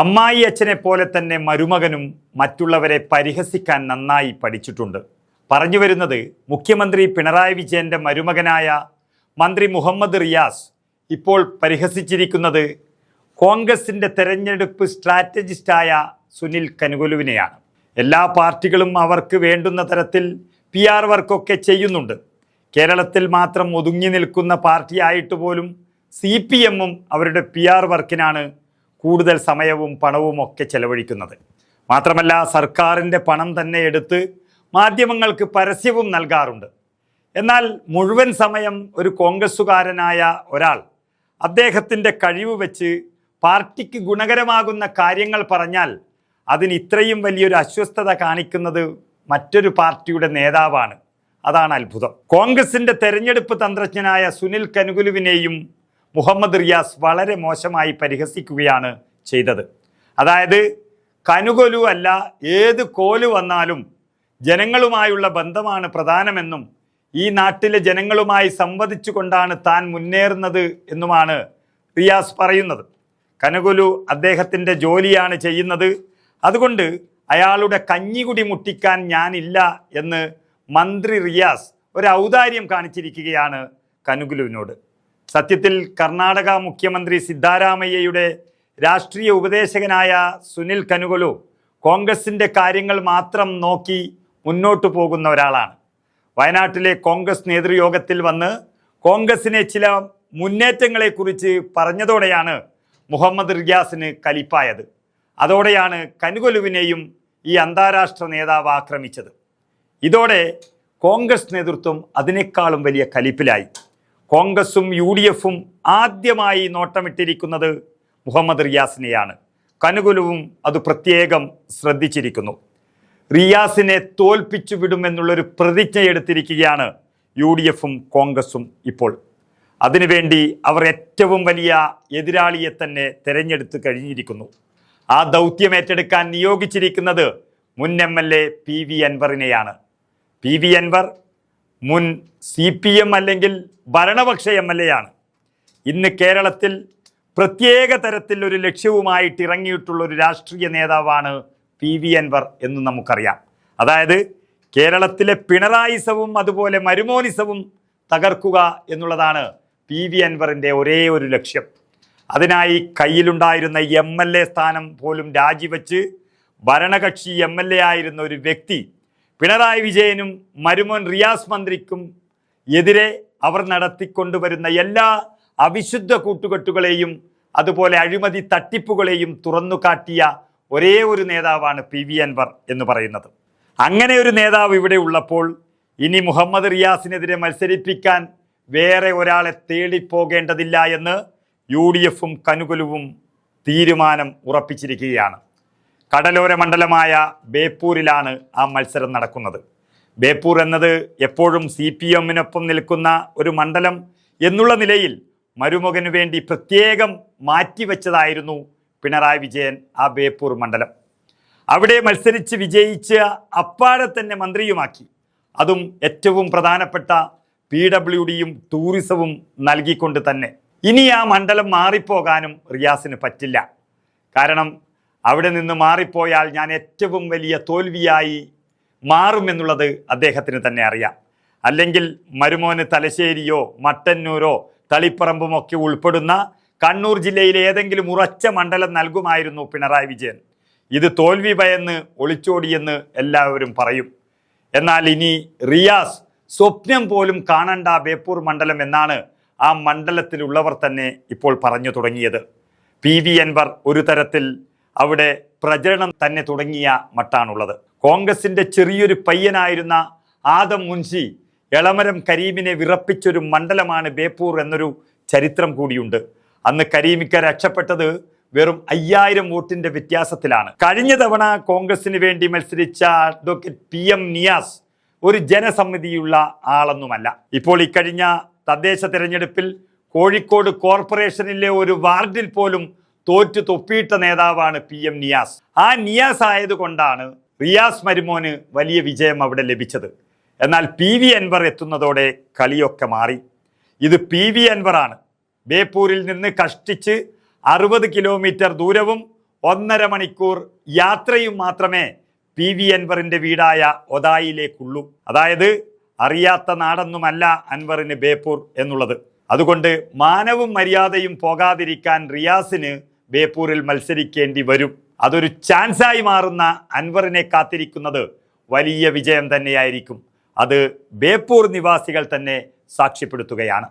അമ്മായി അച്ഛനെ പോലെ തന്നെ മരുമകനും മറ്റുള്ളവരെ പരിഹസിക്കാൻ നന്നായി പഠിച്ചിട്ടുണ്ട്. പറഞ്ഞു വരുന്നത് മുഖ്യമന്ത്രി പിണറായി വിജയന്റെ മരുമകനായ മന്ത്രി മുഹമ്മദ് റിയാസ് ഇപ്പോൾ പരിഹസിച്ചിരിക്കുന്നത് കോൺഗ്രസിന്റെ തെരഞ്ഞെടുപ്പ് സ്ട്രാറ്റജിസ്റ്റായ സുനിൽ കനുകൊലുവിനെയാണ്. എല്ലാ പാർട്ടികളും അവർക്ക് വേണ്ടുന്ന തരത്തിൽ പി ആർ വർക്കൊക്കെ ചെയ്യുന്നുണ്ട്. കേരളത്തിൽ മാത്രം ഒതുങ്ങി നിൽക്കുന്ന പാർട്ടിയായിട്ട് പോലും സി പി എമ്മും അവരുടെ പി ആർ വർക്കിനാണ് കൂടുതൽ സമയവും പണവും ഒക്കെ ചെലവഴിക്കുന്നത്. മാത്രമല്ല സർക്കാരിന്റെ പണം തന്നെ എടുത്ത് മാധ്യമങ്ങൾക്ക് പരസ്യവും നൽകാറുണ്ട്. എന്നാൽ മുഴുവൻ സമയം ഒരു കോൺഗ്രസ്സുകാരനായ ഒരാൾ അദ്ദേഹത്തിന്റെ കഴിവ് വെച്ച് പാർട്ടിക്ക് ഗുണകരമാകുന്ന കാര്യങ്ങൾ പറഞ്ഞാൽ അതിന് ഇത്രയും വലിയൊരു അസ്വസ്ഥത കാണിക്കുന്നത് മറ്റൊരു പാർട്ടിയുടെ നേതാവാണ്. അതാണ് അത്ഭുതം. കോൺഗ്രസിന്റെ തെരഞ്ഞെടുപ്പ് തന്ത്രജ്ഞനായ സുനിൽ കനുകുലുവിനെയും മുഹമ്മദ് റിയാസ് വളരെ മോശമായി പരിഹസിക്കുകയാണ് ചെയ്തത്. അതായത് കനുകൊലു അല്ല ഏത് കോൽ വന്നാലും ജനങ്ങളുമായുള്ള ബന്ധമാണ് പ്രധാനമെന്നും ഈ നാട്ടിലെ ജനങ്ങളുമായി സംവദിച്ചു കൊണ്ടാണ് താൻ മുന്നേറുന്നത് എന്നുമാണ് റിയാസ് പറയുന്നത്. കനുകൊലു അദ്ദേഹത്തിന്റെ ജോലിയാണ് ചെയ്യുന്നത്. അതുകൊണ്ട് അയാളുടെ കഞ്ഞികുടി മുട്ടിക്കാൻ ഞാനില്ല എന്ന് മന്ത്രി റിയാസ് ഒരു ഔദാര്യം കാണിച്ചിരിക്കുകയാണ് കനുകുലുവിനോട്. സത്യത്തിൽ കർണാടക മുഖ്യമന്ത്രി സിദ്ധാരാമയ്യയുടെ രാഷ്ട്രീയ ഉപദേശകനായ സുനിൽ കനുകൊലു കോൺഗ്രസിന്റെ കാര്യങ്ങൾ മാത്രം നോക്കി മുന്നോട്ടു പോകുന്ന ഒരാളാണ്. വയനാട്ടിലെ കോൺഗ്രസ് നേതൃയോഗത്തിൽ വന്ന് കോൺഗ്രസിനെ ചില മുന്നേറ്റങ്ങളെക്കുറിച്ച് പറഞ്ഞതോടെയാണ് മുഹമ്മദ് റിയാസിന് കലിപ്പായത്. അതോടെയാണ് കനുകൊലുവിനെയും ഈ അന്താരാഷ്ട്ര നേതാവ് ആക്രമിച്ചത്. ഇതോടെ കോൺഗ്രസ് നേതൃത്വം അതിനേക്കാളും വലിയ കലിപ്പിലായി. കോൺഗ്രസും യു ഡി എഫും ആദ്യമായി നോട്ടമിട്ടിരിക്കുന്നത് മുഹമ്മദ് റിയാസിനെയാണ്. കനുകുലവും അത് പ്രത്യേകം ശ്രദ്ധിച്ചിരിക്കുന്നു. റിയാസിനെ തോൽപ്പിച്ചു വിടുമെന്നുള്ളൊരു പ്രതിജ്ഞ എടുത്തിരിക്കുകയാണ് യു ഡി എഫും കോൺഗ്രസും ഇപ്പോൾ. അതിനുവേണ്ടി അവർ ഏറ്റവും വലിയ എതിരാളിയെ തന്നെ തിരഞ്ഞെടുത്ത് കഴിഞ്ഞിരിക്കുന്നു. ആ ദൗത്യം ഏറ്റെടുക്കാൻ നിയോഗിച്ചിരിക്കുന്നത് മുൻ M L A P V അൻവറിനെയാണ്. P V Anvar മുൻ സി പി എം അല്ലെങ്കിൽ ഭരണപക്ഷ എം എൽ എ ആണ്. ഇന്ന് കേരളത്തിൽ പ്രത്യേക തരത്തിൽ ഒരു ലക്ഷ്യവുമായിട്ട് ഇറങ്ങിയിട്ടുള്ള ഒരു രാഷ്ട്രീയ നേതാവാണ് പി വി അൻവർ എന്ന് നമുക്കറിയാം. അതായത് കേരളത്തിലെ പിണറായിസവും അതുപോലെ മരുമോനിസവും തകർക്കുക എന്നുള്ളതാണ് പി വി അൻവറിന്റെ ഒരേ ഒരു ലക്ഷ്യം. അതിനായി കയ്യിലുണ്ടായിരുന്ന എം എൽ എ സ്ഥാനം പോലും രാജിവെച്ച് ഭരണകക്ഷി എം എൽ എ ആയിരുന്ന ഒരു വ്യക്തി പിണറായി വിജയനും മരുമോൻ റിയാസ് മന്ത്രിക്കും എതിരെ അവർ നടത്തിക്കൊണ്ടുവരുന്ന എല്ലാ അവിശുദ്ധ കൂട്ടുകെട്ടുകളെയും അതുപോലെ അഴിമതി തട്ടിപ്പുകളെയും തുറന്നു കാട്ടിയ ഒരേ ഒരു നേതാവാണ് പി വി അൻവർ എന്ന് പറയുന്നത്. അങ്ങനെ ഒരു നേതാവ് ഇവിടെ ഉള്ളപ്പോൾ ഇനി മുഹമ്മദ് റിയാസിനെതിരെ മത്സരിപ്പിക്കാൻ വേറെ ഒരാളെ തേടിപ്പോകേണ്ടതില്ല എന്ന് യു ഡി എഫും കനുകുലുവും തീരുമാനം ഉറപ്പിച്ചിരിക്കുകയാണ്. കടലോര മണ്ഡലമായ ബേപ്പൂരിലാണ് ആ മത്സരം നടക്കുന്നത്. ബേപ്പൂർ എന്നത് എപ്പോഴും സി പി എമ്മിനൊപ്പം നിൽക്കുന്ന ഒരു മണ്ഡലം എന്നുള്ള നിലയിൽ മരുമകനു വേണ്ടി പ്രത്യേകം മാറ്റിവെച്ചതായിരുന്നു പിണറായി വിജയൻ ആ ബേപ്പൂർ മണ്ഡലം. അവിടെ മത്സരിച്ച് വിജയിച്ച് അപ്പാടെ തന്നെ മന്ത്രിയുമാക്കി. അതും ഏറ്റവും പ്രധാനപ്പെട്ട പി ഡബ്ല്യു ഡിയും ടൂറിസവും നൽകിക്കൊണ്ട് തന്നെ. ഇനി ആ മണ്ഡലം മാറിപ്പോകാനും റിയാസിന് പറ്റില്ല. കാരണം അവിടെ നിന്ന് മാറിപ്പോയാൽ ഞാൻ ഏറ്റവും വലിയ തോൽവിയായി മാറുമെന്നുള്ളത് അദ്ദേഹത്തിന് തന്നെ അറിയാം. അല്ലെങ്കിൽ മരുമോന് തലശ്ശേരിയോ മട്ടന്നൂരോ തളിപ്പറമ്പും ഒക്കെ ഉൾപ്പെടുന്ന കണ്ണൂർ ജില്ലയിലെ ഏതെങ്കിലും ഉറച്ച മണ്ഡലം നൽകുമായിരുന്നു പിണറായി വിജയൻ. ഇത് തോൽവി ഭയന്ന് ഒളിച്ചോടിയെന്ന് എല്ലാവരും പറയും. എന്നാൽ ഇനി റിയാസ് സ്വപ്നം പോലും കാണണ്ട ബേപ്പൂർ മണ്ഡലം എന്നാണ് ആ മണ്ഡലത്തിലുള്ളവർ തന്നെ ഇപ്പോൾ പറഞ്ഞു തുടങ്ങിയത്. പി വി അൻവർ ഒരു തരത്തിൽ അവിടെ പ്രചരണം തന്നെ തുടങ്ങിയ മട്ടാണുള്ളത്. കോൺഗ്രസിന്റെ ചെറിയൊരു പയ്യനായിരുന്ന ആദം മുൻഷി എളമരം കരീമിനെ വിറപ്പിച്ചൊരു മണ്ഡലമാണ് ബേപ്പൂർ എന്നൊരു ചരിത്രം കൂടിയുണ്ട്. അന്ന് കരീമിക്ക രക്ഷപ്പെട്ടത് വെറും അയ്യായിരം വോട്ടിന്റെ വ്യത്യാസത്തിലാണ്. കഴിഞ്ഞ തവണ കോൺഗ്രസിന് വേണ്ടി മത്സരിച്ച അഡ്വക്കേറ്റ് പി എം നിയാസ് ഒരു ജനസമിതിയുള്ള ആളൊന്നുമല്ല. ഇപ്പോൾ ഇക്കഴിഞ്ഞ തദ്ദേശ തെരഞ്ഞെടുപ്പിൽ കോഴിക്കോട് കോർപ്പറേഷനിലെ ഒരു വാർഡിൽ പോലും തോറ്റു തൊപ്പിയിട്ട നേതാവാണ് പി എം നിയാസ്. ആ നിയാസ് ആയതുകൊണ്ടാണ് റിയാസ് മരുമോന് വലിയ വിജയം അവിടെ ലഭിച്ചത്. എന്നാൽ പി വി അൻവർ എത്തുന്നതോടെ കളിയൊക്കെ മാറി. ഇത് പി വി അൻവറാണ്. ബേപ്പൂരിൽ നിന്ന് കഷ്ടിച്ച് അറുപത് കിലോമീറ്റർ ദൂരവും ഒന്നര മണിക്കൂർ യാത്രയും മാത്രമേ പി വി അൻവറിന്റെ വീടായ ഒതായിലേക്കുള്ളൂ. അതായത് അറിയാത്ത നാടൊന്നുമല്ല അൻവറിന് ബേപ്പൂർ എന്നുള്ളത്. അതുകൊണ്ട് മാനവും മര്യാദയും പോകാതിരിക്കാൻ റിയാസിന് ബേപ്പൂരിൽ മത്സരിക്കേണ്ടി വരും. അതൊരു ചാൻസായി മാറുന്ന അൻവറിനെ കാത്തിരിക്കുന്നത് വലിയ വിജയം തന്നെയായിരിക്കും. അത് ബേപ്പൂർ നിവാസികൾ തന്നെ സാക്ഷ്യപ്പെടുത്തുകയാണ്.